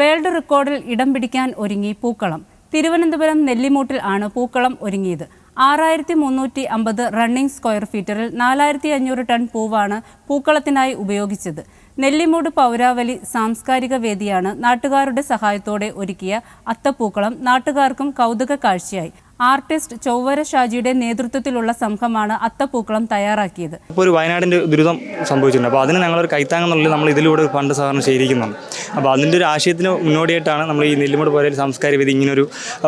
World റെക്കോർഡിൽ ഇടം പിടിക്കാൻ ഒരുങ്ങി പൂക്കളം. തിരുവനന്തപുരം നെല്ലിമൂട്ടിൽ ആണ് പൂക്കളം ഒരുങ്ങിയത്. ആറായിരത്തി മുന്നൂറ്റി അമ്പത് റണ്ണിംഗ് സ്ക്വയർ ഫീറ്ററിൽ നാലായിരത്തി അഞ്ഞൂറ് ടൺ പൂവാണ് പൂക്കളത്തിനായി ഉപയോഗിച്ചത്. നെല്ലിമൂട് പൗരാവലി സാംസ്കാരിക വേദിയാണ് നാട്ടുകാരുടെ സഹായത്തോടെ ഒരുക്കിയ അത്തപ്പൂക്കളം നാട്ടുകാർക്കും കൗതുക കാഴ്ചയായി. ആർട്ടിസ്റ്റ് ചൊവ്വര ഷാജിയുടെ നേതൃത്വത്തിലുള്ള സംഘമാണ് അത്തപ്പൂക്കളം തയ്യാറാക്കിയത്. ഇപ്പോൾ ഒരു വയനാടിന്റെ ദുരിതം സംഭവിച്ചിട്ടുണ്ട്. അപ്പോൾ അതിന് ഞങ്ങളൊരു കൈത്താങ്ങെന്നുള്ളിൽ നമ്മൾ ഇതിലൂടെ ഫണ്ട് സഹകരണം ശേഖരിക്കുന്നുണ്ട് അപ്പോൾ അതിന്റെ ഒരു ആശയത്തിന് മുന്നോടിയായിട്ടാണ് നമ്മൾ ഈ നെല്ലിമൂട് പോലെ സംസ്കാര വേദി ഇങ്ങനൊരു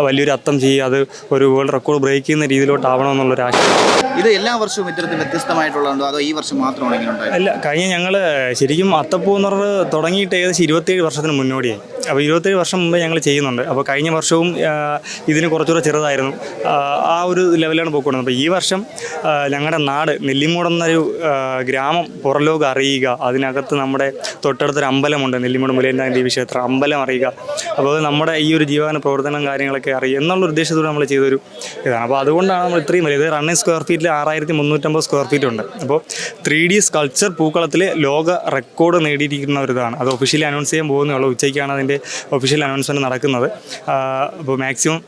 വലിയൊരു അത്തം ചെയ്യുക അത് ഒരു വേൾഡ് റെക്കോർഡ് ബ്രേക്ക് ചെയ്യുന്ന രീതിയിലോട്ടാവണമെന്നുള്ളൊരു ആശയം. ഇത് എല്ലാ വർഷവും ഇത്തരത്തിൽ വ്യത്യസ്തമായിട്ടുള്ളതുണ്ടോ അതോ ഈ വർഷം മാത്രമാണ് ഇങ്ങനെ അല്ല കഴിഞ്ഞ ഞങ്ങൾ ശരിക്കും അത്തപ്പൂ എന്ന് പറഞ്ഞത് തുടങ്ങിയിട്ട് ഏകദേശം ഇരുപത്തേഴ് വർഷത്തിന് മുന്നോടിയായി. അപ്പോൾ ഇരുപത്തേഴ് വർഷം മുമ്പ് ഞങ്ങൾ ചെയ്യുന്നുണ്ട്. അപ്പോൾ കഴിഞ്ഞ വർഷവും ഇതിന് കുറച്ചുകൂടെ ചെറുതായിരുന്നു. ആ, ഒരു ലെവലാണ് പോയിക്കൊണ്ടിരുന്നത് അപ്പോൾ ഈ വർഷം ഞങ്ങളുടെ നാട് നെല്ലിമൂട് എന്നൊരു ഗ്രാമം പുറലോകം അറിയുക. അതിനകത്ത് നമ്മുടെ തൊട്ടടുത്തൊരു അമ്പലമുണ്ട് നെല്ലിമൂട് മുലേന്ദാൻ ദേവി ക്ഷേത്രം അമ്പലം അറിയുക. അപ്പോൾ നമ്മുടെ ഈ ഒരു ജീവന പ്രവർത്തനം കാര്യങ്ങളൊക്കെ അറിയുക എന്നുള്ള ഉദ്ദേശത്തോടെ നമ്മൾ ചെയ്തൊരു ഇതാണ്. അപ്പോൾ അതുകൊണ്ടാണ് നമ്മൾ ഇത്രയും വലിയ ഇത് റണ്ണിങ് സ്ക്വയർ ഫീറ്റിൽ ആറായിരത്തി മുന്നൂറ്റമ്പത് സ്ക്വയർ ഫീറ്റ് ഉണ്ട്. അപ്പോൾ ത്രീ ഡി സ്കൾച്ചർ പൂക്കളത്തിൽ ലോക റെക്കോർഡ് നേടിയിരിക്കുന്ന ഒരു ഇതാണ്. അത് ഒഫീഷ്യലി അനൗൺസ് ചെയ്യാൻ പോകുന്നുള്ളൂ ഉച്ചയ്ക്കാണ് അതിന്റെ ഒഫീഷ്യൽ അനൗൺസ്മെന്റ് നടക്കുന്നത്. അപ്പോൾ മാക്സിമം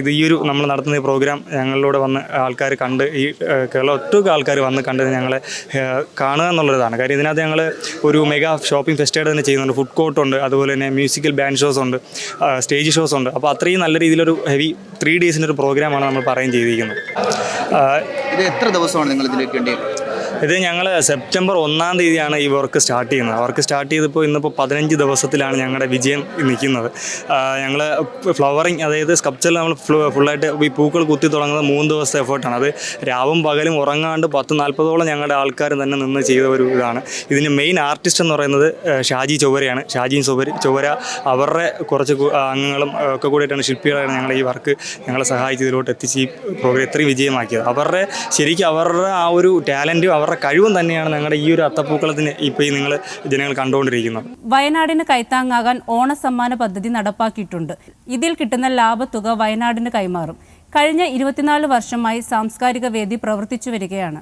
ഇത് ഈ ഒരു നമ്മൾ നടത്തുന്ന ഈ പ്രോഗ്രാം ഞങ്ങളിലൂടെ വന്ന് ആൾക്കാർ കണ്ട് ഈ കേരള ഒട്ടുമിക്ക ആൾക്കാർ വന്ന് കണ്ട് ഞങ്ങളെ കാണുക എന്നുള്ളതാണ്. കാര്യം ഇതിനകത്ത് ഞങ്ങൾ ഒരു മെഗാ ഷോപ്പിംഗ് ഫെസ്റ്റായിട്ട് തന്നെ ചെയ്യുന്നുണ്ട്. ഫുഡ് കോർട്ടുണ്ട് അതുപോലെ തന്നെ മ്യൂസിക്കൽ ബാൻഡ് ഷോസ് ഉണ്ട് സ്റ്റേജ് ഷോസ് ഉണ്ട്. അപ്പോൾ അത്രയും നല്ല രീതിയിലൊരു ഹെവി ത്രീ ഡേയ്സിന്റെ ഒരു പ്രോഗ്രാമാണ് നമ്മൾ പറയുകയും ചെയ്തിരിക്കുന്നത്. ഇത് എത്ര ദിവസമാണ് നിങ്ങൾ ഇതിലേക്ക് വേണ്ടി ഇത് ഞങ്ങൾ സെപ്റ്റംബർ ഒന്നാം തീയതിയാണ് ഈ വർക്ക് സ്റ്റാർട്ട് ചെയ്യുന്നത്. വർക്ക് സ്റ്റാർട്ട് ചെയ്തപ്പോൾ ഇന്നിപ്പോൾ പതിനഞ്ച് ദിവസത്തിലാണ് ഞങ്ങളുടെ വിജയം നിൽക്കുന്നത്. ഞങ്ങൾ ഫ്ലവറിങ് അതായത് സ്കപ്ചർ നമ്മൾ ഫുള്ളായിട്ട് ഈ പൂക്കൾ കുത്തി തുടങ്ങുന്നത് മൂന്ന് ദിവസത്തെ എഫേർട്ടാണ്. അത് രാവും പകലും ഉറങ്ങാണ്ട് പത്ത് നാൽപ്പതോളം ഞങ്ങളുടെ ആൾക്കാർ തന്നെ നിന്ന് ചെയ്ത ഒരു ഇതാണ്. ഇതിന് മെയിൻ ആർട്ടിസ്റ്റ് എന്ന് പറയുന്നത് ഷാജി ചൊവ്വരയാണ്. ഷാജി ചൊവ്വര ചൊവ്വര അവരുടെ കുറച്ച് അംഗങ്ങളും ഒക്കെ കൂടിയിട്ടാണ് ശില്പികളാണ് ഞങ്ങൾ ഈ വർക്ക് ഞങ്ങളെ സഹായിച്ച് ഇതിലോട്ട് എത്തിച്ച് ഈ പ്രോഗ്രാം ഇത്രയും വിജയമാക്കിയത്. അവരുടെ ശരിക്കും അവരുടെ ആ ഒരു ടാലന്റും അവരുടെ കഴിവും തന്നെയാണ് ഞങ്ങളുടെ ഈ ഒരു അത്തപ്പൂക്കളത്തിന് ഇപ്പോൾ നിങ്ങൾ ജനങ്ങൾ കണ്ടുകൊണ്ടിരിക്കുന്നത്. വയനാടിന് കൈത്താങ്ങാകാൻ ഓണസമ്മാന പദ്ധതി നടപ്പാക്കിയിട്ടുണ്ട്. ഇതിൽ കിട്ടുന്ന ലാഭത്തുക വയനാടിന് കൈമാറും. കഴിഞ്ഞ ഇരുപത്തിനാല് വർഷമായി സാംസ്കാരിക വേദി പ്രവർത്തിച്ചു വരികയാണ്.